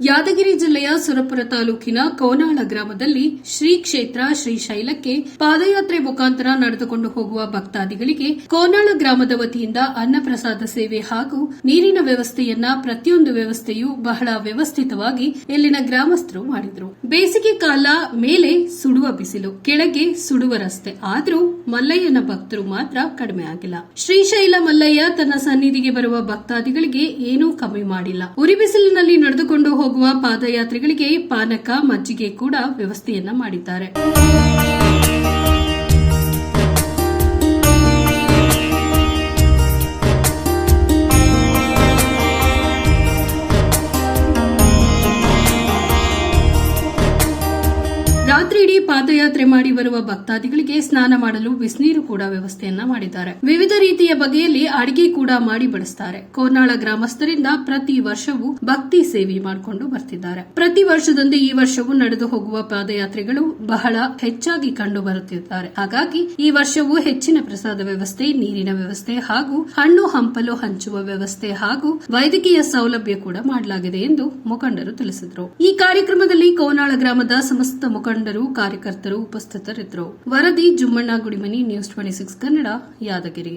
ಯಾದಗಿರಿ ಜಿಲ್ಲೆಯ ಸುರಪುರ ತಾಲೂಕಿನ ಕೋನಾಳ ಗ್ರಾಮದಲ್ಲಿ ಶ್ರೀ ಕ್ಷೇತ್ರ ಶ್ರೀಶೈಲಕ್ಕೆ ಪಾದಯಾತ್ರೆ ಮುಖಾಂತರ ನಡೆದುಕೊಂಡು ಹೋಗುವ ಭಕ್ತಾದಿಗಳಿಗೆ ಕೋನಾಳ ಗ್ರಾಮದ ವತಿಯಿಂದ ಅನ್ನಪ್ರಸಾದ ಸೇವೆ ಹಾಗೂ ನೀರಿನ ವ್ಯವಸ್ಥೆಯನ್ನ ಪ್ರತಿಯೊಂದು ವ್ಯವಸ್ಥೆಯೂ ಬಹಳ ವ್ಯವಸ್ಥಿತವಾಗಿ ಇಲ್ಲಿನ ಗ್ರಾಮಸ್ಥರು ಮಾಡಿದ್ರು. ಬೇಸಿಗೆ ಕಾಲ ಮೇಲೆ ಸುಡುವ ಬಿಸಿಲು, ಕೆಳಗೆ ಸುಡುವ ರಸ್ತೆ. ಆದರೂ ಮಲ್ಲಯ್ಯನ ಭಕ್ತರು ಮಾತ್ರ ಕಡಿಮೆ ಆಗಿಲ್ಲ. ಶ್ರೀಶೈಲ ಮಲ್ಲಯ್ಯ ತನ್ನ ಸನ್ನಿಧಿಗೆ ಬರುವ ಭಕ್ತಾದಿಗಳಿಗೆ ಏನೂ ಕಮ್ಮಿ ಮಾಡಿಲ್ಲ. ಉರಿ ಬಿಸಿಲಿನಲ್ಲಿ ನಡೆದುಕೊಂಡು ಹೋಗುವ ಪಾದಯಾತ್ರಿಗಳಿಗೆ ಪಾನಕ ಮಜ್ಜಿಗೆ ಕೂಡ ವ್ಯವಸ್ಥೆಯನ್ನ ಮಾಡಿದ್ದಾರೆ. ಪಾದಯಾತ್ರೆ ಮಾಡಿ ಬರುವ ಭಕ್ತಾದಿಗಳಿಗೆ ಸ್ನಾನ ಮಾಡಲು ಬಿಸಿನೀರು ಕೂಡ ವ್ಯವಸ್ಥೆಯನ್ನ ಮಾಡಿದ್ದಾರೆ. ವಿವಿಧ ರೀತಿಯ ಬಗೆಯಲ್ಲಿ ಅಡಿಗೆ ಕೂಡ ಮಾಡಿ ಬಡಿಸ್ತಾರೆ. ಕೋರ್ನಾಳ ಗ್ರಾಮಸ್ಥರಿಂದ ಪ್ರತಿ ವರ್ಷವೂ ಭಕ್ತಿ ಸೇವೆ ಮಾಡಿಕೊಂಡು ಬರ್ತಿದ್ದಾರೆ. ಪ್ರತಿ ವರ್ಷದಂತೆ ಈ ವರ್ಷವೂ ನಡೆದು ಹೋಗುವ ಪಾದಯಾತ್ರೆಗಳು ಬಹಳ ಹೆಚ್ಚಾಗಿ ಕಂಡು ಬರುತ್ತಿದ್ದಾರೆ. ಹಾಗಾಗಿ ಈ ವರ್ಷವೂ ಹೆಚ್ಚಿನ ಪ್ರಸಾದ ವ್ಯವಸ್ಥೆ, ನೀರಿನ ವ್ಯವಸ್ಥೆ ಹಾಗೂ ಹಣ್ಣು ಹಂಪಲು ಹಂಚುವ ವ್ಯವಸ್ಥೆ ಹಾಗೂ ವೈದ್ಯಕೀಯ ಸೌಲಭ್ಯ ಕೂಡ ಮಾಡಲಾಗಿದೆ ಎಂದು ಮುಖಂಡರು ತಿಳಿಸಿದರು. ಈ ಕಾರ್ಯಕ್ರಮದಲ್ಲಿ ಕೋನಾಳ ಗ್ರಾಮದ ಸಮಸ್ತ ಮುಖಂಡರು, ಕಾರ್ಯಕರ್ತರು ಉಪಸ್ಥಿತರಿದ್ದರು. ವರದಿ Jummanna Gudimani news twenty six Kannada Yadgiri.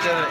ಇದ್ದಾರೆ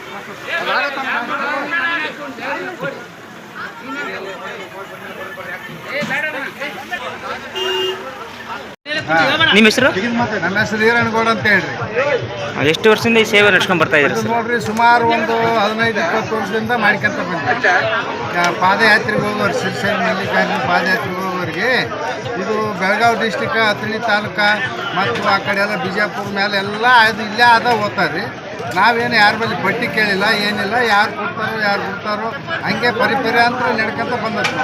ನಿಮ್ಮ ಹೆಸರು? ನನ್ನ ಹೆಸರು ಈರಣ್ಣಗೌಡ ಅಂತ ಹೇಳ್ರಿ. ಎಷ್ಟು ವರ್ಷದಿಂದ ಈ ಸೇವೆ ನಡ್ಸ್ಕೊಂಡ್ ಬರ್ತಾ ಇದ್ದೀರಾ ಸರ್? ನೋಡ್ರಿ ಸುಮಾರು ಒಂದು ಹದಿನೈದು ಇಪ್ಪತ್ತು ವರ್ಷದಿಂದ ಮಾಡ್ಕೊಂತ ಬಂದ್ವಿ ಯಾ- ಪಾದಯಾತ್ರೆಗೆ ಹೋಗೋರು ಸಿರಿಸೇರಿ ಮಲ್ಲಿಕಾರ್ಜುನ ಪಾದಯಾತ್ರೆಗೆ ಹೋಗೋರಿಗೆ ಇದು ಬೆಳಗಾವಿ ಡಿಸ್ಟಿಕ್ ಅಥಣಿ ತಾಲೂಕ ಮತ್ತು ಆ ಕಡೆ ಎಲ್ಲ ಬಿಜಾಪುರ ಮೇಲೆ ಎಲ್ಲ ಅದು ಇಲ್ಲೇ ಆದ ಓದ್ತಾರೆ ನಾವೇನು ಯಾರ ಬಳಿ ಪಟ್ಟಿ ಕೇಳಿಲ್ಲ ಏನಿಲ್ಲ ಯಾರು ಕೊಡ್ತಾರೋ ಯಾರು ಬಿಡ್ತಾರೋ ಹಂಗೆ ಪರಿಪರಿ ಅಂತ ನಡ್ಕೊಂತ ಬಂದದ್ದು.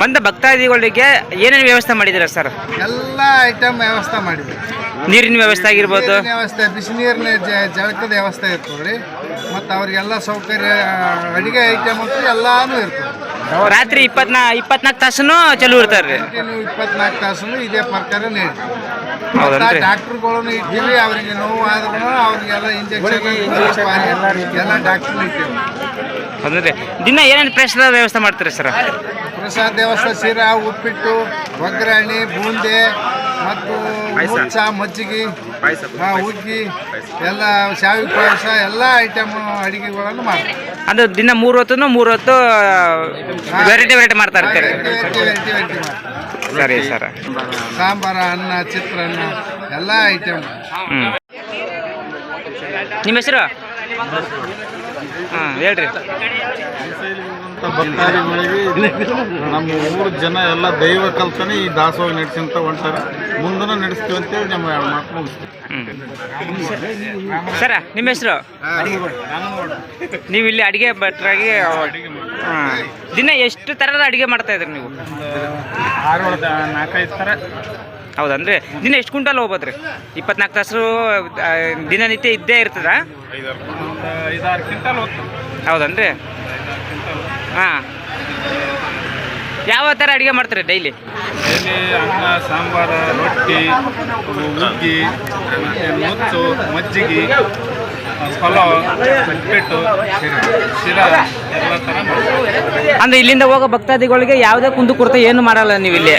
ಬಂದ ಭಕ್ತಾದಿಗಳಿಗೆ ಏನೇನು ವ್ಯವಸ್ಥೆ ಮಾಡಿದ್ದೀರಾ ಸರ್? ಎಲ್ಲ ಐಟಮ್ ವ್ಯವಸ್ಥೆ ಮಾಡಿದ್ವಿ ನೀರಿನ ವ್ಯವಸ್ಥೆ ಆಗಿರ್ಬೋದು. ನೀರಿನ ವ್ಯವಸ್ಥೆ ಬಿಸಿ ನೀರಿನ ಜಳಕದ ವ್ಯವಸ್ಥೆ ಇರ್ತದೆ ರೀ ಮತ್ತು ಅವ್ರಿಗೆಲ್ಲ ಸೌಕರ್ಯ ಅಡುಗೆ ಐಟಮ್ ಅಂತ ಎಲ್ಲಾನು ಇರ್ತದೆ ರಾತ್ರಿ ಇಪ್ಪತ್ನಾ ಇಪ್ಪತ್ನಾಲ್ಕು ತಾಸನು ಚಲೋ ಇರ್ತಾರೆ ಕಂಟಿನ್ಯೂ ಇಪ್ಪತ್ನಾಲ್ಕು ತಾಸು ಇದೇ ಪ್ರಕಾರ ನೀಡಿ ಹೌದನ್ರಿ ಡಾಕ್ಟ್ರುಗಳನ್ನು ಇದ್ದೀವಿ ಅವರಿಗೆ ನೋವು ಆದ್ರೂ ಅವ್ರಿಗೆಲ್ಲ ಇಂಜೆಕ್ಷನ್ ಎಲ್ಲ ಡಾಕ್ಟರ್ ಇಟ್ಟಿವಿ ಹೌದನ್ರಿ ದಿನ ಏನೇನು ಪ್ರಸಾದ ವ್ಯವಸ್ಥೆ ಮಾಡ್ತೀರಿ ಸರ್? ಪ್ರಸಾದ ವ್ಯವಸ್ಥೆ ಶಿರಾ ಉಪ್ಪಿಟ್ಟು ಒಗ್ಗರಣೆ ಬೂಂದೆ ಮತ್ತು ಮುಚ್ಚ ಮಜ್ಜಿಗೆ ಹುಗ್ಗಿ ಎಲ್ಲ ಶಾವಿಗೆ ಪಾಯಸ ಎಲ್ಲ ಐಟಮ್ ಅಡಿಗೆಗಳನ್ನು ಮಾಡ್ತಾರೆ ಅದು ದಿನ ಮೂರು ಹೊತ್ತು ಮೂರು ಹೊತ್ತು ವೆರೈಟಿ ವೆರೈಟಿ ಮಾಡ್ತಾ ಇರ್ತೀರಿ. ಸರಿ ಸರ್. ಸಾಂಬಾರ ಅನ್ನ ಚಿತ್ರಾನ್ನ ಎಲ್ಲ ಐಟಮ್ ಹ್ಞೂ ನಿಮ್ಮ ಹೆಸರು? ಹಾಂ ಹೇಳ್ರಿ. ನಮ್ಮ ಊರ ಜನ ಎಲ್ಲ ದೈವ ಕಲ್ಪನೆ ಈ ದಾಸೋಹ ನಡೆಸಿಂತ ಹೊಂಟಾರ. ಮುಂದೂ ನಡೆಸ್ತೀವಿ ಅಂತೇಳಿ ನಮ್ಮ ಎರಡು ಮಾತು ಮುಗಿಸ್ತೀವಿ. ಸರ ನಿಮ್ಮ ಹೆಸರು? ನೀವು ಇಲ್ಲಿ ಅಡಿಗೆ ಭಟ್ರಾಗಿ ಹಾಂ. ದಿನ ಎಷ್ಟು ಥರದ ಅಡುಗೆ ಮಾಡ್ತಾ ಇದ್ರಿ ನೀವು? ಆರು ನಾಲ್ಕೈದು ಥರ. ಹೌದನ್ರಿ. ದಿನ ಎಷ್ಟು ಕ್ವಿಂಟಲ್ ಹೋಗ್ಬೋದ್ರಿ? ಇಪ್ಪತ್ನಾಲ್ಕು ತಾಸು ದಿನನಿತ್ಯ ಇದ್ದೇ ಇರ್ತದ? ಐದಾರು ಕ್ವಿಂಟಲ್ ಹೌದನ್ರಿ. ಹಾಂ. ಯಾವ ಥರ ಅಡುಗೆ ಮಾಡ್ತಾರೆ ಡೈಲಿ? ಸಾಂಬಾರ ಅನ್ನ ಸಾಂಬಾರು ರೊಟ್ಟಿ ಹುಗ್ಗಿ ಮತ್ತೆ ಮಜ್ಜಿಗೆ ಪಲಾವ್ ಉಪ್ಪಿಟ್ಟು ಶಿರಾ ಎಲ್ಲ ಥರ. ಅಂದ್ರೆ ಇಲ್ಲಿಂದ ಹೋಗೋ ಭಕ್ತಾದಿಗಳಿಗೆ ಯಾವುದೇ ಕುಂದು ಕೊರತೆ ಏನು ಮಾಡಲ್ಲ ನೀವು ಇಲ್ಲಿ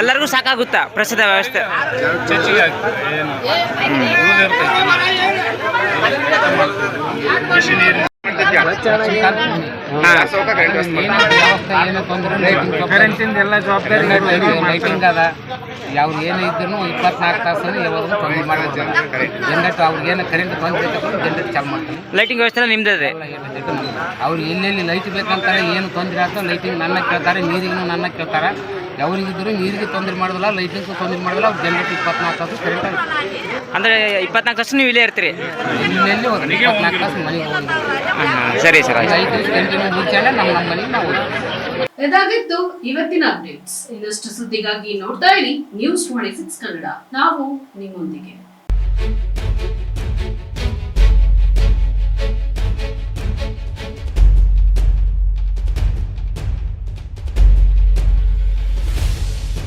ಎಲ್ಲರಿಗೂ ಸಾಕಾಗುತ್ತಾ ಪ್ರಸಾದ ವ್ಯವಸ್ಥೆ? ಕರೆಂಟಿಂದ ಎಲ್ಲ ಜವಾಬ್ದಾರಿ ಲೈಟಿಂಗ್ ಅದ. ಅವ್ರು ಏನು ಇದ್ರು ಇಪ್ಪತ್ನಾಲ್ಕು ತಾಸು ಯಾವಾಗಲೂ ತೊಂದರೆ ಮಾಡೋದು ಜನರೇಟ್ ಅವ್ರಿಗೆ ಏನು ಕರೆಂಟ್ ತೊಂದರೆ ಜನರೇಟ್ ಚಾಲು ಮಾಡ್ತಾರೆ. ಲೈಟಿಂಗ್ ವ್ಯವಸ್ಥೆ ನಿಮ್ದೇ ಅವ್ರು ಎಲ್ಲೆಲ್ಲಿ ಲೈಟ್ ಬೇಕಂತಾರೆ ಏನು ತೊಂದರೆ ಆಗ್ತದೆ ಲೈಟಿಂಗ್ ನನ್ನ ಕೇಳ್ತಾರೆ ನೀರಿಗೂ ನನ್ನ ಕೇಳ್ತಾರೆ. ಯಾವ್ರಿಗಿದ್ರು ನೀರಿಗೆ ತೊಂದರೆ ಮಾಡೋದಿಲ್ಲ ಲೈಟಿಂಗ್ಗೂ ತೊಂದರೆ ಮಾಡೋದಿಲ್ಲ ಅವ್ರು ಜನರೇಟ್ ಇಪ್ಪತ್ನಾಲ್ಕು ತಾಸು ಕರೆಂಟ್ ಅಂದ್ರೆ ಇಪ್ಪತ್ನಾಲ್ಕು ತಾಸು ನೀವು ಇಲ್ಲೇ ಇರ್ತೀರಿ? ಸರಿ ಸರ್. ಇದಾಗಿತ್ತು ಇವತ್ತಿನ ಅಪ್ಡೇಟ್ಸ್ ಇನ್ನಷ್ಟು ಸುದ್ದಿಗಾಗಿ ನೋಡ್ತಾ ಇರಿ. ನ್ಯೂಸ್ ಟ್ವೆಂಟಿ ಸಿಕ್ಸ್ ಕನ್ನಡ ನಾವು ನಿಮ್ಮೊಂದಿಗೆ.